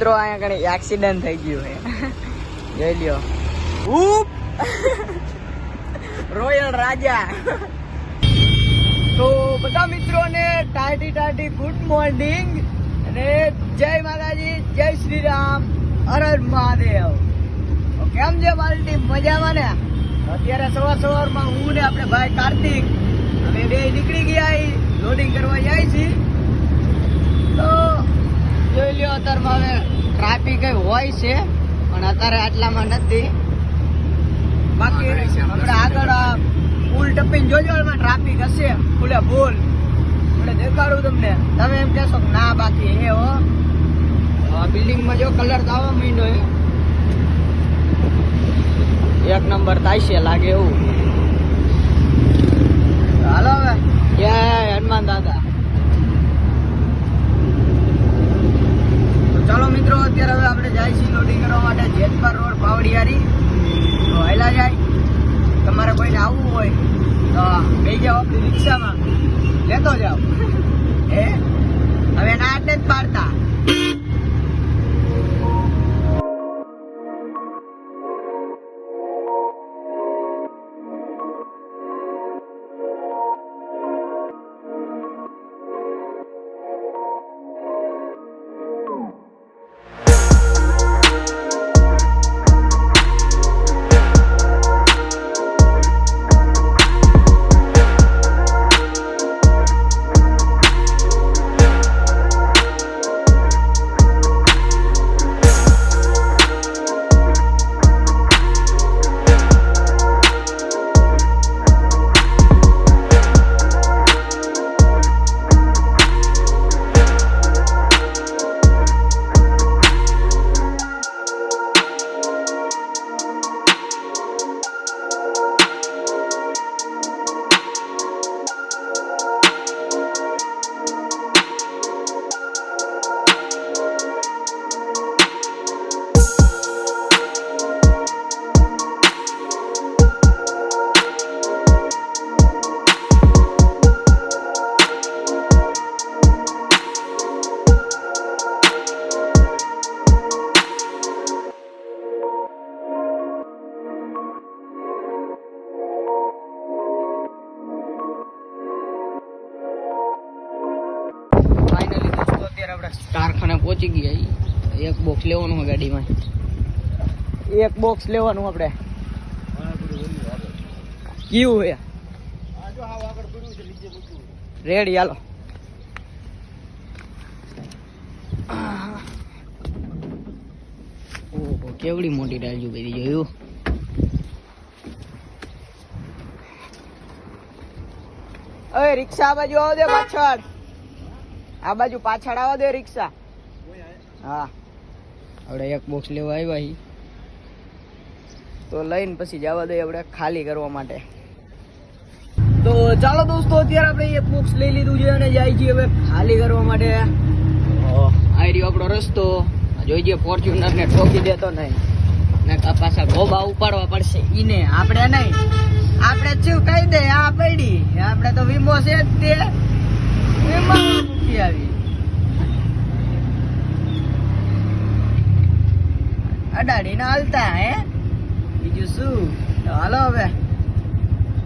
મિત્રો, અહીંયા કણે એક્સિડન્ટ થઈ ગયું છે. જોઈ લ્યો. ઉપ! રોયલ રાજા. તો બધા મિત્રોને ટાટી ટાટી ગુડ મોર્નિંગ અને જય માતાજી, જય શ્રી રામ હર મહાદેવ. કેમ છે મારી મજામાં ને? અત્યારે સવાર સવારમાં હું ને આપણે ભાઈ કાર્તિક, અમે બે નીકળી ગયા લોડિંગ કરવા જાય છીએ. જોઈ લ્યો અત્યારમાં હવે ટ્રાફિક હોય છે પણ અત્યારે આટલામાં નથી. બાકી આપણે આગળ આ પુલ ટપીને જોજો એમાં ટ્રાફિક હશે. ફૂલે ફૂલ એટલે દેખાડું તમને. તમે એમ કહેશો કે ના બાકી એ હો. બિલ્ડિંગમાં જો કલર તો આવવા માંડ્યો એક નંબર થાય છે લાગે એવું. હાલો હવે. જય હનુમાન દાદા તો ચાલો મિત્રો, અત્યારે હવે આપણે જાય છીએ લોડિંગ કરવા માટે જેતપર રોડ પાવડિયારી તો હેલા જાય. તમારે કોઈને આવવું હોય, તો બે જાઓ આપણી રિક્ષામાં. લેતો જાઓ. હે? હવે ના એટલે જ પાડતા. બોક્સ લેવાનું હોય ગાડીમાં? એક બોક્સ લેવાનું આપણે. કેવું છે રેડી હાલો. કેવડી મોટી ડાળીઓ બધી જોયું અરે રિક્ષા આ બાજુ આવો દે પાછળ. આ બાજુ પાછળ આવો દે રિક્ષા. હા. આપણે એક બોક્સ લેવા આવ્યા તો લઈને પછી જવા દઈએ આપણે ખાલી કરવા માટે. તો ચાલો દોસ્તો, અત્યારે આપણે એક બોક્સ લઈ લીધું છે અને જાય છીએ હવે ખાલી કરવા માટે. આવી રહ્યો આપણો રસ્તો. જોઈ જઈએ ફોર્ચ્યુનર ને ઠોકી દેતો નહીં. ને કા પાછા ગોબા ઉપાડવા પડશે. ઈને આપણે નહીં. આપણે શું કહી દે, આ પડી. આપણે તો વીમો છે જ તે. વીમો મૂકી આવી. અડાડીને હાલતા હે? બીજું શું? તો હાલો હવે.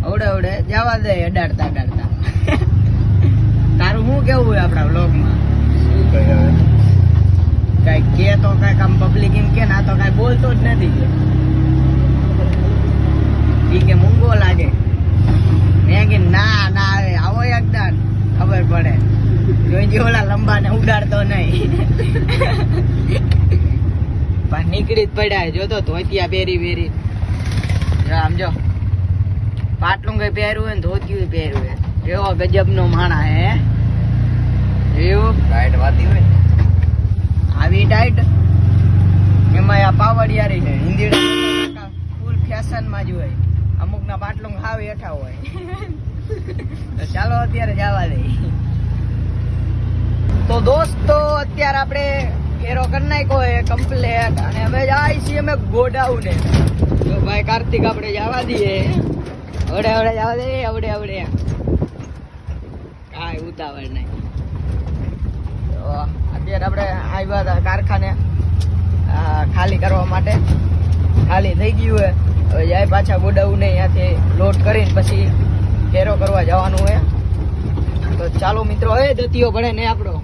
અવડે અવડે જવા દે અડાડતા અડાડતા. તારું શું કેવું હોય આપણા વ્લોગમાં? કઈ કે તો કંઈક આમ પબ્લિક એમ કે ના તો કઈ બોલતો જ નથી કે. ઈ કે મૂંગો લાગે. મેં કે ના ના આવે આવો યજ્ઞાન ખબર પડે. જોઈજે ઓલા લંબાને ઉડાડતો નહીં. પણ નીકળી જ પડ્યા જોતો ધોતિયા પહેરી પહેરી. જો આમ જો. પાટલું કઈ પહેર્યું હોય ને ધોતિયું પહેર્યું હોય. એવો ગજબ નો માણા હે. એવું? ટાઈટ વાતી હોય. આવી ટાઈટ એમાં આ પાવડિયારી છે હિન્દી ફૂલ ફેશનમાં જ હોય. અમુક ના પાટલું હાવ હેઠા હોય. તો ચાલો અત્યારે જવા દે તો દોસ્તો અત્યારે આપણે ઘેરો કરી નાખ્યો એ કમ્પ્લેટ અને અમે જાય છીએ અમે ગોડાઉને. તો ભાઈ કાર્તિક આપણે જવા દઈએ. અવડે અવડે જવા દઈએ અવડે અવડે કાંઈ ઉતાવળ નહીં. તો અત્યારે આપણે આવ્યા હતા કારખાને ખાલી કરવા માટે. ખાલી થઈ ગયું હોય હવે જાય પાછા ગોડાઉને ત્યાંથી લોડ કરીને પછી ઘેરો કરવા જવાનું હોય તો ચાલો મિત્રો એ જતીઓ ભણે નહીં આપણો.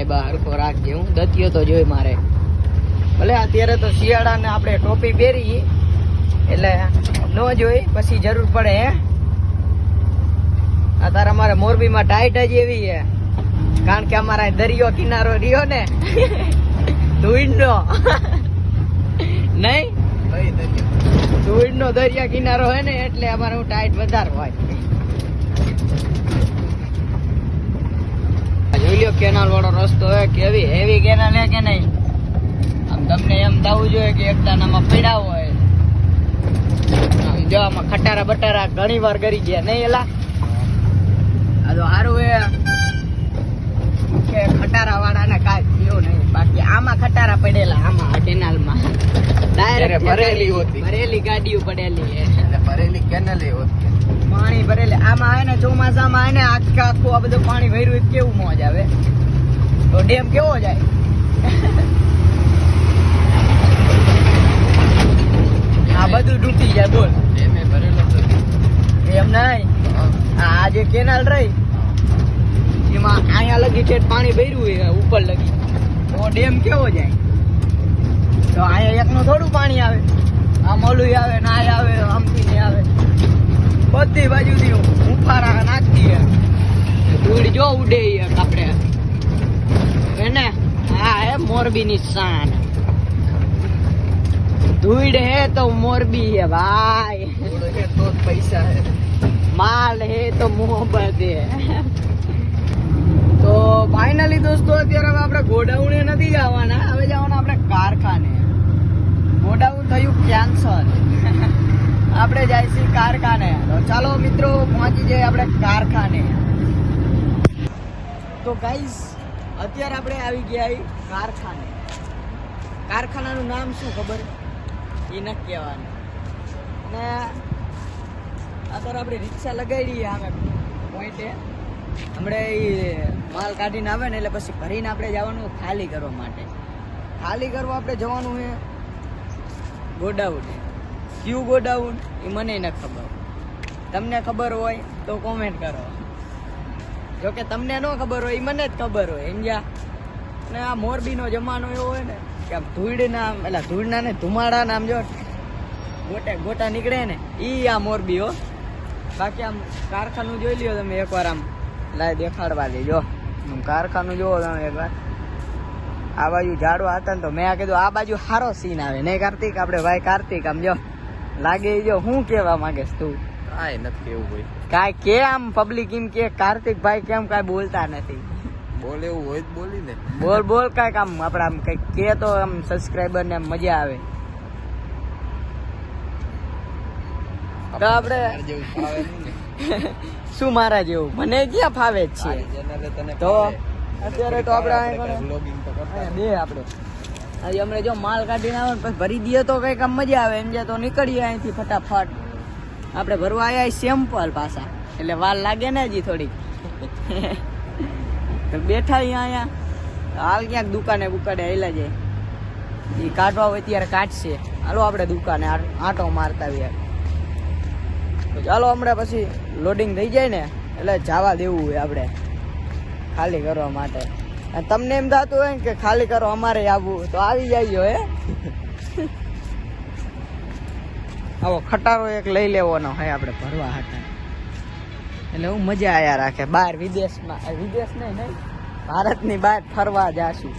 ચાય બહાર ખોરાક જેવું દતિયો તો જોઈ મારે. ભલે અત્યારે તો શિયાળાને આપણે ટોપી પહેરી એટલે ન જોઈ પછી જરૂર પડે હે? અત્યારે અમારે મોરબીમાં ટાઈટ જ એવી છે. કારણ કે અમારા દરિયો કિનારો રહ્યો ને. ધૂળનો. નહીં? ધૂળનો દરિયા કિનારો હોય ને એટલે અમારે હું ટાઈટ વધારે હોય. જોઈ કેનાલ વાળો રસ્તો હે કેવી હેવી કેનાલ હે કે નહીં? આમ તમને એમ થવું જોઈએ કે એકદાનામાં પડ્યા હોય. આમ જો આમાં ખટારા બટારા ઘણી વાર કરી ગયા. નહીં એલા? આ તો સારું હે. કે ખટારા વાળાને કાંઈ થયું નહીં. બાકી આમાં ખટારા પડેલા આમાં કેનાલમાં. ડાયરેક્ટ ભરેલી હોતી. ભરેલી ગાડીઓ પડેલી હે. ભરેલી કેનલ હોતી. પાણી ભરેલે. આમાં આવે ને ચોમાસામાં આવે ને આખા આખું આ બધું પાણી ભર્યું હોય કેવું મોજ આવે? તો ડેમ કેવો જાય? આ બધું ડૂટી જાય બોલ. ભરેલો એમ નહીં? આ જે કેનાલ રહી એમાં અહીંયા લગી છે પાણી ભર્યું હોય ઉપર લગી. તો ડેમ કેવો જાય? તો અહીંયા એકનું થોડું પાણી આવે. આમ ઓલું આવે નાય આવે આમથી નહીં આવે. બધી બાજુથી ઉફારા નાખતી હે ધૂળ જો ઉડે આપણે. એને? હા હે મોરબીની શાન ધૂળ હે તો મોરબી હે ભાઈ. છે તો પૈસા હે. માલ હે તો મોહબત હે. તો ફાઇનલી દોસ્તો અત્યારે હવે આપણે ગોડાઉને નથી જવાના. હવે જવાના આપણે કારખાને. ગોડાઉન થયું કેન્સર આપણે જઈશું કારખાને. તો ચાલો મિત્રો, પહોંચી જઈએ આપણે કારખાને. તો ગાઈસ અત્યારે આપણે આવી ગયા કારખાને. કારખાનાનું નામ શું ખબર? એ ન કહેવાનું. અને અત્યારે આપણે રિક્ષા લગાવી રહીએ આમે પોઈન્ટે. હમણે એ માલ કાઢીને આવે ને એટલે પછી ભરીને આપણે જવાનું ખાલી કરવા માટે. ખાલી કરવા આપણે જવાનું છે ગોડાઉન. કયું ગોડાઉન એ મને ન ખબર. તમને ખબર હોય તો કોમેન્ટ કરો. જો કે તમને ન ખબર હોય, એ મને જ ખબર હોય, સમજ્યા? અને આ મોરબીનો જમાનો એવો હોય ને, કે આમ ધૂળના, એટલે ધૂળના ને ધુમાડા નામ જો, ગોટા ગોટા નીકળે ને એ આ મોરબી હો. બાકી આમ કારખાનું જોઈ લ્યો તમે એકવાર આમ, લાય દેખાડવા દેજો. હું કારખાનું જોવો તમે એકવાર. આ બાજુ ઝાડવા હતા ને તો મેં કીધું આ બાજુ સારો સીન આવે. નહીં કાર્તિક, આપણે ભાઈ કાર્તિક, આમ જો. લાગે જો હું કેવા માંગેસ તું? કાંઈ નથી કેવું હોય કાંઈ કે આમ પબ્લિક એમ કે કાર્તિક ભાઈ કેમ કાંઈ બોલતા નથી? બોલ એવું હોય બોલી ને. બોલ બોલ કાંઈક આમ આપણે આમ કંઈક કે તો આમ સબસ્ક્રાઈબર ને મજા આવે. તો આપણે શું મારા જેવું? મને ક્યાં ફાવે જ છે? તો અત્યારે તો આપણે બે આપણે. હમણાં જો માલ કાઢીને આવે ને પછી ભરી દઈએ તો કંઈક આમ મજા આવે. એમ જે તો નીકળીએ અહીંથી ફટાફટ. આપણે ભરવા આવ્યા સેમ્પલ પાછા. એટલે વાલ લાગે ને હજી થોડીક. બેઠા અહીંયા અહીંયા. હાલ ક્યાંક દુકાને બુકાને આવેલા જાય. એ કાઢવા હોય ત્યારે કાઢશે. હાલો આપણે દુકાને આંટો મારતા આવીએ. તો ચાલો હમણાં પછી લોડિંગ થઈ જાય ને એટલે જવા દેવું હોય આપણે. ખાલી કરવા માટે. તમને એમ થતું હોય ને કે ખાલી કરો અમારે આવવું તો આવી જાય હે? આવો ખટારો એક લઈ લેવાનો હોય આપણે ભરવા હતા એટલે હું મજા આયા રાખે બહાર વિદેશમાં વિદેશ નહીં નહીં ભારતની બહાર ફરવા જાશું.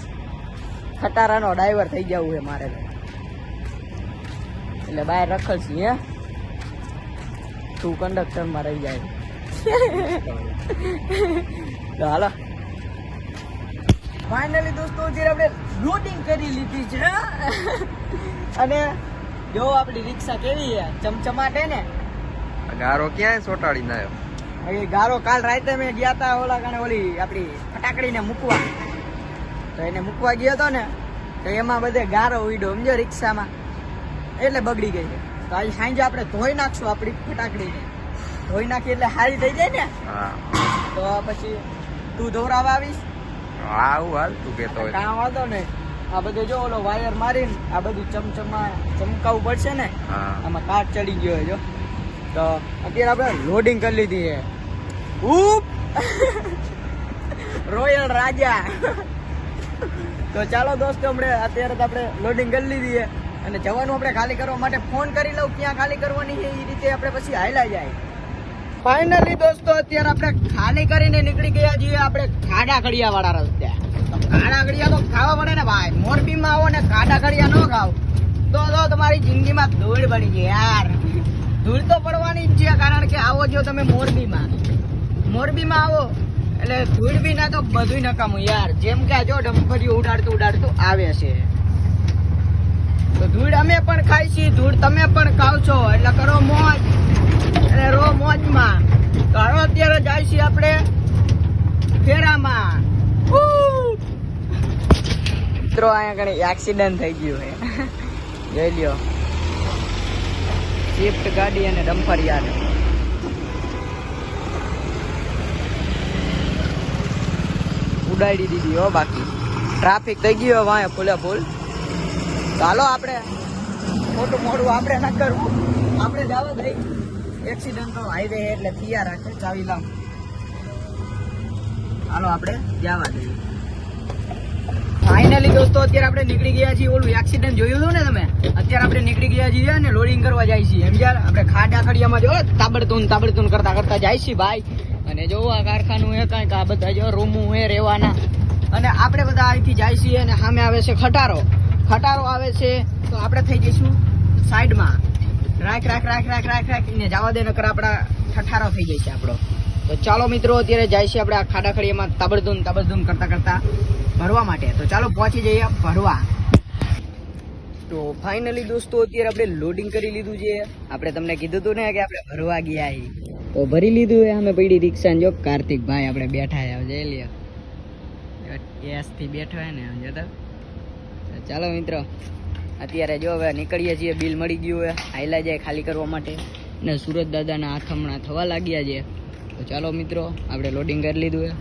ખટારાનો ડ્રાઈવર થઈ જવું છે મારે. એટલે બહાર રખડશી હે? તું કંડક્ટરમાં રહી જાય. તો હાલો. ફાઇનલી દોસ્તો જે આપણે લોડિંગ કરી લીધી છે અને જો આપણી રિક્ષા કેવી છે ચમચમાટે ને. ગારો ક્યાંય સોટાડી ના આવ્યો એ ગારો કાલ રાતે મેં ગયા તા ઓલા કાણે ઓલી આપણી ફટાકડીને મૂકવા. તો એને મૂકવા ગયો હતો ને તો એમાં બધે ગારો ઉડ્યો સમજો રિક્ષામાં. એટલે બગડી ગઈ છે. તો આજે સાંજે આપણે ધોઈ નાખશું આપણી ફટાકડીને. ધોઈ નાખી એટલે હારી થઈ જાય ને. તો પછી તું ધોરાવા આવીશ. આવું હાલ તું કેતો હોય કાં વાંધો ને આ બધું જો ઓલો વાયર મારીને આ બધું ચમચમા ચમકાવવું પડશે ને આમાં કાટ ચડી ગયો જો. તો અત્યારે આપણે લોડિંગ કરી લીધી છે. ઉપ રોયલ રાજા. તો ચાલો દોસ્તો આપણે અત્યારે તો આપણે લોડિંગ કરી લીધી છે. અને જવાનું આપણે ખાલી કરવા માટે ફોન કરી લઉં ક્યાં ખાલી કરવાની છે એ રીતે આપણે પછી હાયલા જાય. ફાઇનલી દોસ્તો, અત્યારે આપણે ખાલી કરીને નીકળી ગયા છીએ આપણે ખાડા વાળા રસ્તે. ખાડા તો ખાવા પડે ને ભાઈ. મોરબીમાં આવો ને ખાડા ન ખાવ. તો તો તમારી જિંદગીમાં ધૂળ બની જાય યાર. ધૂળ તો પડવાની જ છે, કારણ કે આવો જો તમે મોરબીમાં. મોરબીમાં આવો, એટલે ધૂળ બી ના તો બધું નકામું યાર. જેમ કે જો ડમ્ફરીઓ ઉડાડતું ઉડાડતું આવે છે. તો ધૂળ અમે પણ ખાઈ છીએ, ધૂળ તમે પણ ખાવ છો. એટલે કરો મોજ. અને રો મોજમાં તો હવે અત્યારે જાય આપણે ફેરામાં. મિત્રો, અહીંયા ઘણી એક્સિડન્ટ થઈ ગયું છે. જોઈ લ્યો. સ્વિફ્ટ ગાડી અને ડમ્ફર યાર ઉડાડી દીધી, હો, બાકી. ટ્રાફિક થઈ ગયો વાંય ફૂલે ફૂલ. ચાલો આપણે મોટું મોડું આપણે ના કરવું. આપણે જવા દઈ. એક્સિડન્ટ હાઈવે એટલે થયા રાખે, ચાવી લાવ. ચાલો આપણે જવા દઈએ. ફાઇનલી દોસ્તો, અત્યારે આપણે નીકળી ગયા છીએ. ઓલું એક્સિડન્ટ જોયું હતું ને તમે? અત્યારે આપણે નીકળી ગયા છીએ અને લોડિંગ કરવા જાય છીએ. એમ યાર, આપણે ખાડા ખડિયામાં જો, તાબડતૂન તાબડતૂન કરતા કરતા જાય છીએ ભાઈ. અને જો આ કારખાનું હે કાંઈક, આ બધા જો રૂમું એ રહેવાના. અને આપણે બધા અહીંથી જાય છીએ અને સામે આવે છે ખટારો. ખટારો આવે છે, તો આપણે થઈ જઈશું સાઈડમાં. રાખ રાખ રાખ રાખ રાખ રાખ. ને જવા દે, નકર આપણા ઠઠારો થઈ જાય છે આપણો. તો ચાલો મિત્રો, અત્યારે જાય છે આપણે આ ખાડાખડીમાં તબડધૂન તાબડધૂમ કરતા કરતા ભરવા માટે. તો ચાલો પહોંચી જઈએ ભરવા. તો ફાઇનલી દોસ્તો, અત્યારે આપણે લોડિંગ કરી લીધું છે. આપણે તમને કીધું હતું ને કે આપણે ભરવા ગયા તો ભરી લીધું એ, અમે પડી રિક્ષા જો કાર્તિક ભાઈ આપણે બેઠા છે જઈ લ્યો. એસથી બેઠો ને જતા. ચાલો મિત્રો, અત્યારે જો હવે નીકળીએ છીએ, બિલ મળી ગયું હોય હાઈલા જાય ખાલી કરવા માટે. ને સુરત દાદાના હાથ થવા લાગ્યા છે. તો ચાલો મિત્રો, આપણે લોડિંગ કરી લીધું એ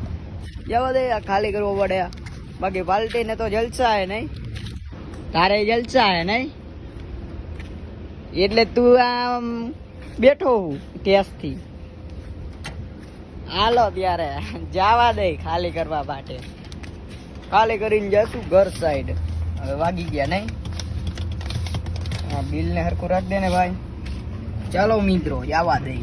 જવા દે ખાલી કરવો પડે બાકી પાલટીને તો જલસા હે નહીં. તારે જલસા હે નહીં? એટલે તું આમ બેઠો હું ટેસ્ટથી હાલો ત્યારે, જવા દે ખાલી કરવા માટે. ખાલી કરીને જશું ઘર સાઈડ હવે વાગી ગયા નહીં? આ બિલ ને હરખું રાખ દે ને ભાઈ. ચાલો મિત્રો, જવા દઈ